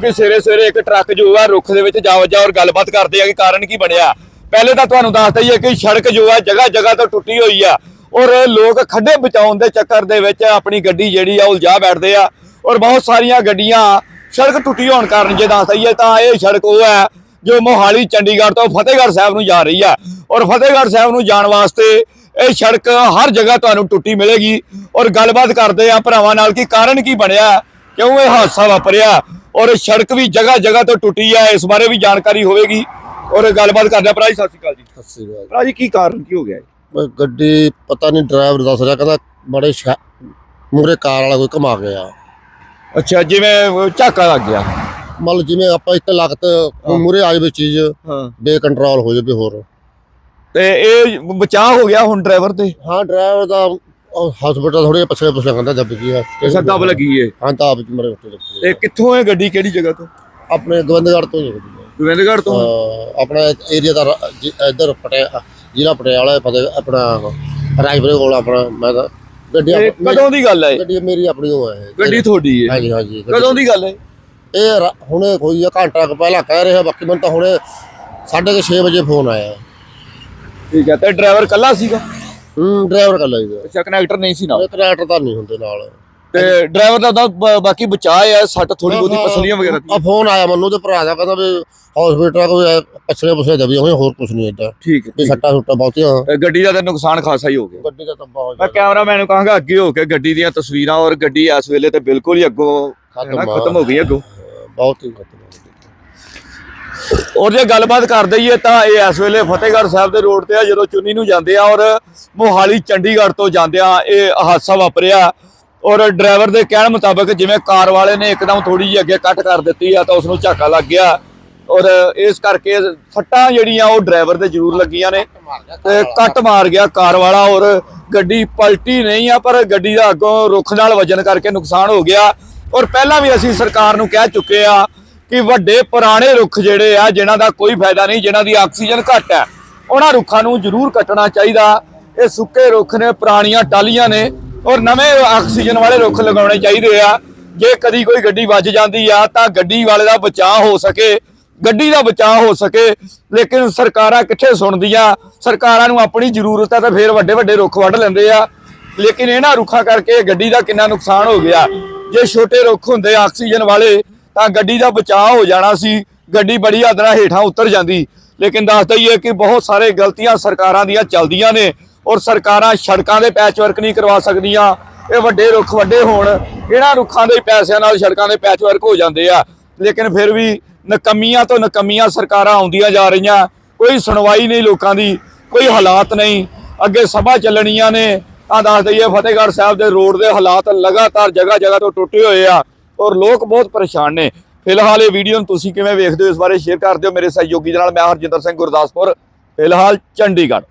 ਕਿ ਸਵੇਰੇ ਸਵੇਰੇ ਇੱਕ ਟਰੱਕ ਜੋ ਆ ਰੁੱਖ ਦੇ ਵਿੱਚ ਜਾ ਵੱਜਾ ਔਰ ਗੱਲਬਾਤ ਕਰਦੇ ਆ ਕਿ ਕਾਰਨ ਕੀ ਬਣਿਆ। ਪਹਿਲੇ ਤਾਂ ਤੁਹਾਨੂੰ ਦੱਸਦਾ ਹੀ ਕਿ ਸੜਕ ਜੋ ਆ ਜਗ੍ਹਾ ਜਗ੍ਹਾ ਤੋਂ ਟੁੱਟੀ ਹੋਈ ਆ ਔਰ ਲੋਕ ਖੱਡੇ ਬਚਾਉਣ ਦੇ ਚੱਕਰ ਦੇ ਵਿੱਚ ਆਪਣੀ ਗੱਡੀ ਜਿਹੜੀ ਆ ਉਲਝਾ ਬੈਠਦੇ ਆ ਔਰ ਬਹੁਤ ਸਾਰੀਆਂ ਗੱਡੀਆਂ ਸੜਕ ਟੁੱਟੀ ਹੋਣ ਕਾਰਨ ਜੇ ਦੱਸਦਾ ਹੀ ਤਾਂ ਇਹ ਸੜਕ ਉਹ ਹੈ ਜੋ ਮੋਹਾਲੀ, ਚੰਡੀਗੜ੍ਹ ਤੋਂ ਫਤਿਹਗੜ੍ਹ ਸਾਹਿਬ ਨੂੰ ਜਾ ਰਹੀ ਆ। ਔਰ ਫਤਿਹਗੜ੍ਹ ਸਾਹਿਬ ਨੂੰ ਜਾਣ ਵਾਸਤੇ ਇਹ ਸੜਕ ਹਰ ਜਗ੍ਹਾ ਤੁਹਾਨੂੰ ਟੁੱਟੀ ਮਿਲੇਗੀ ਔਰ ਗੱਲਬਾਤ ਕਰਦੇ ਆ ਭਰਾਵਾਂ ਨਾਲ ਕਿ ਕਾਰਨ ਕੀ ਬਣਿਆ, ਕਿਉਂ ਇਹ ਹਾਦਸਾ ਵਾਪਰਿਆ। ਔਰ ਸੜਕ ਵੀ ਜਗ੍ਹਾ ਜਗ੍ਹਾ ਤੋਂ ਟੁੱਟੀ ਆ ਇਸ ਬਾਰੇ ਵੀ ਜਾਣਕਾਰੀ ਹੋਵੇਗੀ। ਔਰ ਗੱਲਬਾਤ ਕਰਦੇ ਆ ਭਰਾ ਜੀ ਸਤਿ ਸ਼੍ਰੀ ਅਕਾਲ ਜੀ। ਸਤਿ ਸ੍ਰੀ ਅਕਾਲ। ਭਰਾ ਜੀ ਕੀ ਕਾਰਨ ਕੀ ਹੋ ਗਿਆ ਮੈਂ ਗੱਡੀ ਪਤਾ ਨਹੀਂ ਡਰਾਈਵਰ ਦੱਸ ਰਿਹਾ ਕਹਿੰਦਾ ਬੜੇ ਮੂਰੇ ਕਾਰ ਵਾਲਾ ਕੋਈ ਘਮਾ ਗਿਆ। ਅੱਛਾ ਜਿਵੇਂ ਝਾਕਾ ਲੱਗ ਗਿਆ। ਮਤਲਬ ਜਿਵੇਂ ਆਪਾਂ ਇੱਕ ਲਗਤ ਮੂਰੇ ਆ ਜਾਵੇ ਚੀਜ਼ ਹਾਂ। ਬੇਕੰਟਰੋਲ ਹੋ ਜਾਵੇ ਹੋਰ। ਤੇ ਇਹ ਬਚਾਅ ਹੋ ਗਿਆ ਹੁਣ ਡਰਾਈਵਰ ਤੇ? ਹਾਂ ਡਰਾਈਵਰ ਦਾ ਹਸਪੀਟਲ ਥੋੜੇ ਪਛਲੇ ਪਛਲੇ ਕਹਿੰਦਾ ਦੱਬ ਗਿਆ ਐਸਾ ਦਬ ਲੱਗੀ ਏ? ਹਾਂ ਤਾਂ ਆਪ ਚ ਮਰੇ ਉੱਤੇ ਲੱਗੀ ਤੇ ਕਿੱਥੋਂ ਹੈ ਗੱਡੀ? ਕਿਹੜੀ ਜਗ੍ਹਾ ਤੋਂ? ਆਪਣੇ ਗੋਬਿੰਦਗੜ੍ਹ ਤੋਂ ਹੀ ਗੱਡੀ। ਗੋਬਿੰਦਗੜ੍ਹ ਤੋਂ? ਅਹ ਆਪਣਾ ਏਰੀਆ ਦਾ ਰ- ਜਿ- ਇੱਧਰ ਪਟਿਆ ਜ਼ਿਲ੍ਹਾ ਪਟਿਆਲਾ ਫਤਿਹ ਆਪਣਾ ਰਾਜਪੁਰੇ ਕੋਲ ਆਪਣਾ ਮੈਂ ਤਾਂ ਗੱਡੀ ਆਪ- ਕਦੋਂ ਦੀ ਗੱਲ ਹੈ ਇਹ? ਗੱਡੀ ਮੇਰੀ ਆਪਣੀ ਉਹ ਹੈ। ਗੱਡੀ ਤੁਹਾਡੀ ਹੈ? ਹਾਂਜੀ ਹਾਂਜੀ ਗੱਡੀ- ਕਦੋਂ ਦੀ ਗੱਲ ਹੈ? ਇਹ ਰਾ- ਹੁਣੇ ਕੋਈ ਆ ਘੰਟਾ ਕੁ ਪਹਿਲਾਂ ਕਹਿ ਰਿਹਾ ਬਾਕੀ ਮੈਨੂੰ ਤਾਂ ਹੁਣੇ 6:30 ਵਜੇ ਫੋਨ ਆਇਆ। ਠੀਕ ਹੈ ਤੇ ਡਰਾਈਵਰ ਕੱਲਾ ਸੀਗਾ? ਹੂੰ ਡਰਾਈਵਰ ਕਰ ਲਈ ਅੱਛਾ ਕਨੈਕਟਰ ਨਹੀਂ ਸੀ ਨਾਲ? ਕਨੈਕਟਰ ਤਾਂ ਨਹੀਂ ਹੁੰਦੇ ਨਾਲ। ਤੇ ਡਰਾਈਵਰ ਦਾ ਤਾਂ ਬ- ਬਾਕੀ ਬਚਾਅ ਹੈ ਸੱਟ ਥੋੜੀ ਬਹੁਤੀ ਪਸਲੀਆਂ ਵਗੈਰਾ ਦੀ ਆ ਫੋਨ ਆਇਆ ਮੈਨੂੰ ਤੇ ਭਰਾ ਦਾ ਕਹਿੰਦਾ ਵੀ ਹਸਪੀਟਲ ਕੋਈ ਪਛਲੇ ਪਛਲੇ ਦਬੀ ਹੋਏ ਹੋਰ ਕੁਝ ਨਹੀਂ ਏਦਾਂ। ਠੀਕ ਹੈ ਵੀ ਸੱਟਾ ਸੁੱਟਾ ਬਹੁਤੀਆਂ। ਗੱਡੀ ਦਾ ਤਾਂ ਨੁਕਸਾਨ ਖਾਸਾ ਹੀ ਹੋ ਗਿਆ। ਗੱਡੀ ਦਾ ਤਾਂ ਬਹੁਤ ਮੈਂ ਕੈਮਰਾਮੈਨ ਨੂੰ ਕਹਾਂਗਾ ਅੱਗੇ ਹੋ ਕੇ ਗੱਡੀ ਦੀਆਂ ਤਸਵੀਰਾਂ ਔਰ ਗੱਡੀ ਇਸ ਵੇਲੇ ਤੇ ਬਿਲਕੁਲ ਹੀ ਅੱਗੋਂ ਖਤਮ ਹੈ ਨਾ, ਖਤਮ ਹੋ ਗਈ ਅੱਗੋਂ। ਬਹੁਤ ਹੀ ਖਤਮ ਹੋ ਗਈ ਔਰ ਜੇ ਗੱਲਬਾਤ ਕਰ ਹੀ ਤਾਂ ਇਹ ਇਸ ਵੇਲੇ ਫਤਿਹਗੜ੍ਹ ਸਾਹਿਬ ਦੇ ਰੋਡ ਤੇ ਆ, ਜਦੋਂ ਚੁੰਨੀ ਨੂੰ ਜਾਂਦੇ ਆ ਔਰ ਮੋਹਾਲੀ ਚੰਡੀਗੜ੍ਹ ਤੋਂ ਜਾਂਦੇ ਆ ਇਹ ਹਾਦਸਾ ਵਾਪਰਿਆ। ਔਰ ਡਰਾਈਵਰ ਦੇ ਕਹਿਣ ਮੁਤਾਬਕ ਜਿਵੇਂ ਕਾਰ ਵਾਲੇ ਨੇ ਇੱਕਦਮ ਥੋੜੀ ਜਿਹੀ ਅੱਗੇ ਕੱਟ ਕਰ ਦਿੱਤੀ ਆ ਤਾਂ ਉਸ ਨੂੰ ਝਾਕਾ ਲੱਗ ਗਿਆ। ਔਰ ਇਸ ਕਰਕੇ ਫੱਟਾਂ ਜਿਹੜੀਆਂ ਉਹ ਡਰਾਈਵਰ ਦੇ ਜ਼ਰੂਰ ਲੱਗੀਆਂ ਨੇ। ਤੇ ਕੱਟ ਮਾਰ ਗਿਆ ਕਾਰ ਵਾਲਾ ਔਰ ਗੱਡੀ ਪਲਟੀ ਨਹੀਂ ਆ, ਪਰ ਗੱਡੀ ਦਾ ਅੱਗੋਂ ਰੁੱਖ ਨਾਲ ਵਜਨ ਕਰਕੇ ਨੁਕਸਾਨ ਹੋ ਗਿਆ। ਔਰ ਪਹਿਲਾਂ ਵੀ ਅਸੀਂ ਸਰਕਾਰ ਨੂੰ ਕਹਿ ਚੁੱਕੇ ਆ ਕਿ ਵੱਡੇ ਪੁਰਾਣੇ ਰੁੱਖ ਜਿਹੜੇ ਆ, ਜਿਨ੍ਹਾਂ ਦਾ ਕੋਈ ਫਾਇਦਾ ਨਹੀਂ, ਜਿਨ੍ਹਾਂ ਦੀ ਆਕਸੀਜਨ ਘੱਟ ਹੈ, ਉਹਨਾਂ ਰੁੱਖਾਂ ਨੂੰ ਜ਼ਰੂਰ ਕੱਟਣਾ ਚਾਹੀਦਾ। ਇਹ ਸੁੱਕੇ ਰੁੱਖ ਨੇ, ਪੁਰਾਣੀਆਂ ਟਾਲੀਆਂ ਨੇ, ਔਰ ਨਵੇਂ ਆਕਸੀਜਨ ਵਾਲੇ ਰੁੱਖ ਲਗਾਉਣੇ ਚਾਹੀਦੇ ਆ। ਜੇ ਕਦੀ ਕੋਈ ਗੱਡੀ ਵੱਜ ਜਾਂਦੀ ਆ, ਤਾਂ ਗੱਡੀ ਵਾਲੇ ਦਾ ਬਚਾਅ ਹੋ ਸਕੇ, ਗੱਡੀ ਦਾ ਬਚਾਅ ਹੋ ਸਕੇ, ਲੇਕਿਨ ਸਰਕਾਰਾਂ ਕਿੱਥੇ ਸੁਣਦੀਆਂ? ਸਰਕਾਰਾਂ ਨੂੰ ਆਪਣੀ ਜ਼ਰੂਰਤ ਹੈ ਤਾਂ ਫਿਰ ਵੱਡੇ ਵੱਡੇ ਰੁੱਖ ਵੱਢ ਲੈਂਦੇ ਆ। ਲੇਕਿਨ ਇਹਨਾਂ ਰੁੱਖਾਂ ਕਰਕੇ ਗੱਡੀ ਦਾ ਕਿੰਨਾ ਨੁਕਸਾਨ ਹੋ ਗਿਆ? ਜੇ ਛੋਟੇ ਰੁੱਖ ਹੁੰਦੇ, ਆਕਸੀਜਨ ਵਾਲੇ ਤਾਂ ਗੱਡੀ ਦਾ ਬਚਾਅ ਹੋ ਜਾਣਾ ਸੀ, ਗੱਡੀ ਬੜੀ ਹੱਦ ਹੇਠਾਂ ਉਤਰ ਜਾਂਦੀ। ਲੇਕਿਨ ਦੱਸਦਾ ਹੀ ਹੈ ਕਿ ਬਹੁਤ ਸਾਰੇ ਗਲਤੀਆਂ ਸਰਕਾਰਾਂ ਦੀਆਂ ਚੱਲਦੀਆਂ ਨੇ ਔਰ ਸਰਕਾਰਾਂ ਸੜਕਾਂ ਦੇ ਪੈਚਵਰਕ ਨਹੀਂ ਕਰਵਾ ਸਕਦੀਆਂ। ਇਹ ਵੱਡੇ ਰੁੱਖ ਵੱਡੇ ਹੋਣ, ਇਹਨਾਂ ਰੁੱਖਾਂ ਦੇ ਪੈਸਿਆਂ ਨਾਲ ਸੜਕਾਂ ਦੇ ਪੈਚਵਰਕ ਹੋ ਜਾਂਦੇ ਆ। ਲੇਕਿਨ ਫਿਰ ਵੀ ਨਕਮੀਆਂ ਤੋਂ ਨਕਮੀਆਂ ਸਰਕਾਰਾਂ ਆਉਂਦੀਆਂ ਜਾ ਰਹੀਆਂ। ਕੋਈ ਸੁਣਵਾਈ ਨਹੀਂ ਲੋਕਾਂ ਦੀ, ਕੋਈ ਹਾਲਾਤ ਨਹੀਂ। ਅੱਗੇ ਸਭਾ ਚੱਲਣੀਆਂ ਨੇ। ਆ ਦੱਸ ਦਈਏ ਫਤਿਹਗੜ੍ਹ ਸਾਹਿਬ ਦੇ ਰੋਡ ਦੇ ਹਾਲਾਤ ਲਗਾਤਾਰ ਜਗ੍ਹਾ ਜਗ੍ਹਾ ਤੋਂ ਟੁੱਟੇ ਹੋਏ ਆ। ਔਰ ਲੋਕ ਬਹੁਤ ਪਰੇਸ਼ਾਨ ਨੇ। ਫਿਲਹਾਲ ਇਹ ਵੀਡੀਓ ਨੂੰ ਤੁਸੀਂ ਕਿਵੇਂ ਵੇਖਦੇ ਹੋ, ਇਸ ਬਾਰੇ ਸ਼ੇਅਰ ਕਰ ਦਿਓ ਮੇਰੇ ਸਹਿਯੋਗੀ ਦੇ ਨਾਲ। ਮੈਂ ਹਰਜਿੰਦਰ ਸਿੰਘ ਗੁਰਦਾਸਪੁਰ, ਫਿਲਹਾਲ ਚੰਡੀਗੜ੍ਹ।